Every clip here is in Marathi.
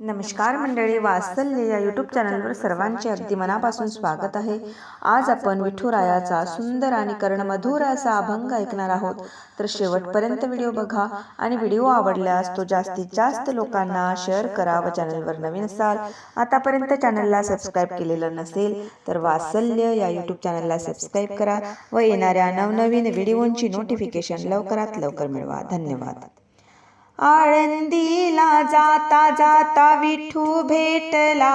नमस्कार मंडळी वात्सल्य या यूट्यूब चॅनलवर सर्वांचे अगदी मनापासून स्वागत आहे. आज आपण विठुरायाचा सुंदर आणि कर्णमधुर असा अभंग ऐकणार आहोत. तर शेवटपर्यंत व्हिडिओ बघा आणि व्हिडिओ आवडल्यास तो जास्तीत जास्त लोकांना शेअर करा व चॅनलवर नवीन असाल. आतापर्यंत चॅनलला सबस्क्राईब केलेलं नसेल तर वात्सल्य या यूट्यूब चॅनलला सबस्क्राईब करा व येणाऱ्या नवनवीन व्हिडिओंची नोटिफिकेशन लवकरात लवकर मिळवा. धन्यवाद. आळंदीला जाता जाता विठू भेटला.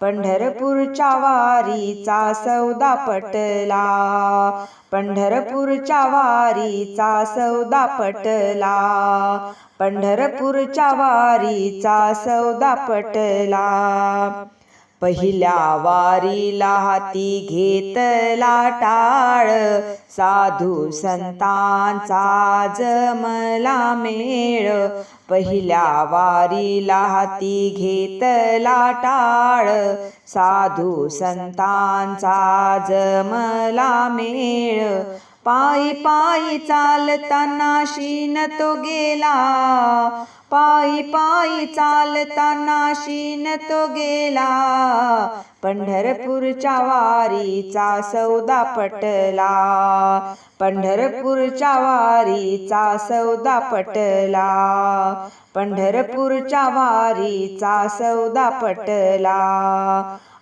पंढरपूरच्या वारीचा सौदा पटला. पंढरपूरच्या वारीचा सौदा पटला. पंढरपूरच्या वारीचा सौदा पटला. पहिल्या वारीला हाती घेतला टाळ. साधू संतांचा जमला मेळ. पहिल्या वारीला हाती घेतला टाळ. साधू संतांचा जमला मेळ. पायी पायी चालताना शीन तो गेला. पायी पायी चालताना शीन तो गेला. पंढरपूरच्या वारीचा सौदा पटला. पंढरपूरच्या वारीचा सौदा पटला. पंढरपूरच्या वारीचा सौदा पटला.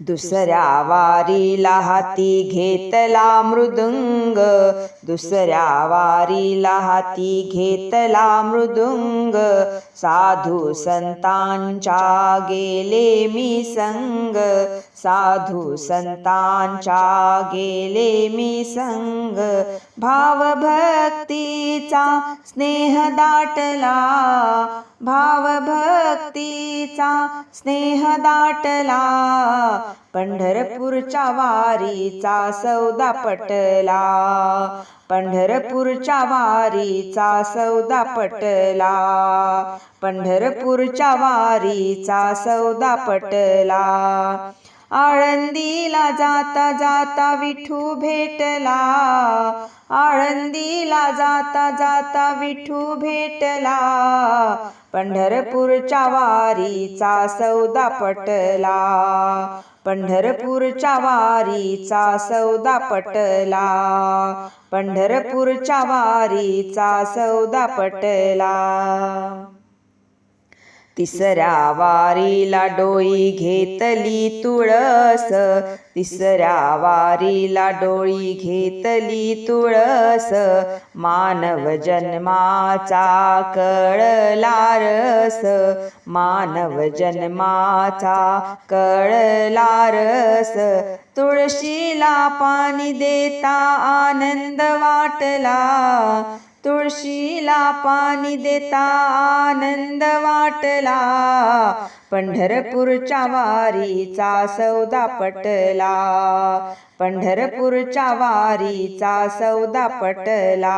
दुसऱ्या वारीला हाती घेतला मृदुंग. दुसऱ्या वारीला हाती घेतला मृदुंग. साधू संतांच्या गेले मी संग. साधू संतांच्या गेले मी संग. भावभक्तीचा स्नेह दाटला. भावभक्तीचा स्नेह दाटला. पंढरपूरच्या वारीचा सौदा पटला. पंढरपूरच्या वारीचा सौदा पटला. पंढरपूरच्या वारीचा सौदा पटला. आळंदीला जाता जाता विठू भेटला. आळंदीला जाता जाता विठू भेटला. पंढरपूरच्या वारीचा सौदा पटला. पंढरपूरच्या वारीचा सौदा पटला. पंढरपूरच्या वारीचा सौदा पटला. तिसऱ्या वारीला डोळी घेतली तुळस. तिसऱ्या वारीला डोळी घेतली तुळस. मानव जन्माचा कळला रस. मानव जन्माचा कळला रस. तुळशीला पाणी देता आनंद वाटला. तुळशीला पाणी देता आनंद वाटला. पंढरपूरच्या वारीचा सौदा पटला. पंढरपूरच्या वारीचा सौदा पटला.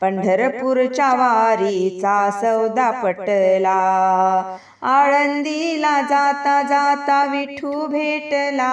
पंढरपूरच्या वारीचा सौदा पटला. आळंदीला जाता जाता विठू भेटला.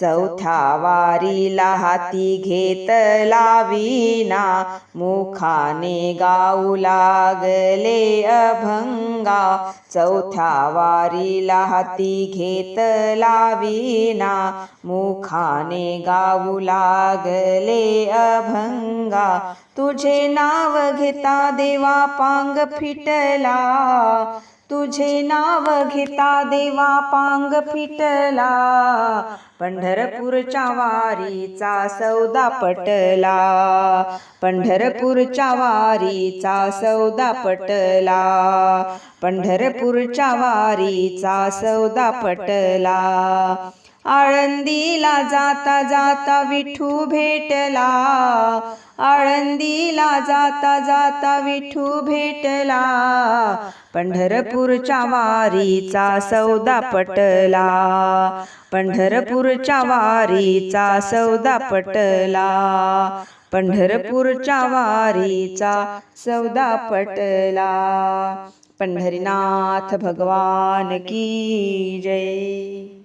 चौथा वारीला हाती घेत लावीना मुखाने गाऊ लागले अभंगा. चौथ्या वारीला हाती घेत लावीना मुखाने गाऊ लागले अभंगा. तुझे नाव घेता देवा पांग फिटला तुझे नाव घेता देवा पांग फिटला पंढरपूरच्या वारीचा सौदा पटला. पंढरपूरच्या वारीचा सौदा पटला. पंढरपूरच्या वारीचा सौदा पटला. आळंदीला जाता जाता विठू भेटला. आळंदीला जाता जाता विठू भेटला. पंढरपूरच्या वारीचा सौदा पटला. पंढरपूरच्या वारीचा सौदा पटला. पंढरपूरच्या वारीचा सौदा पटला. पंढरीनाथ भगवान की जय.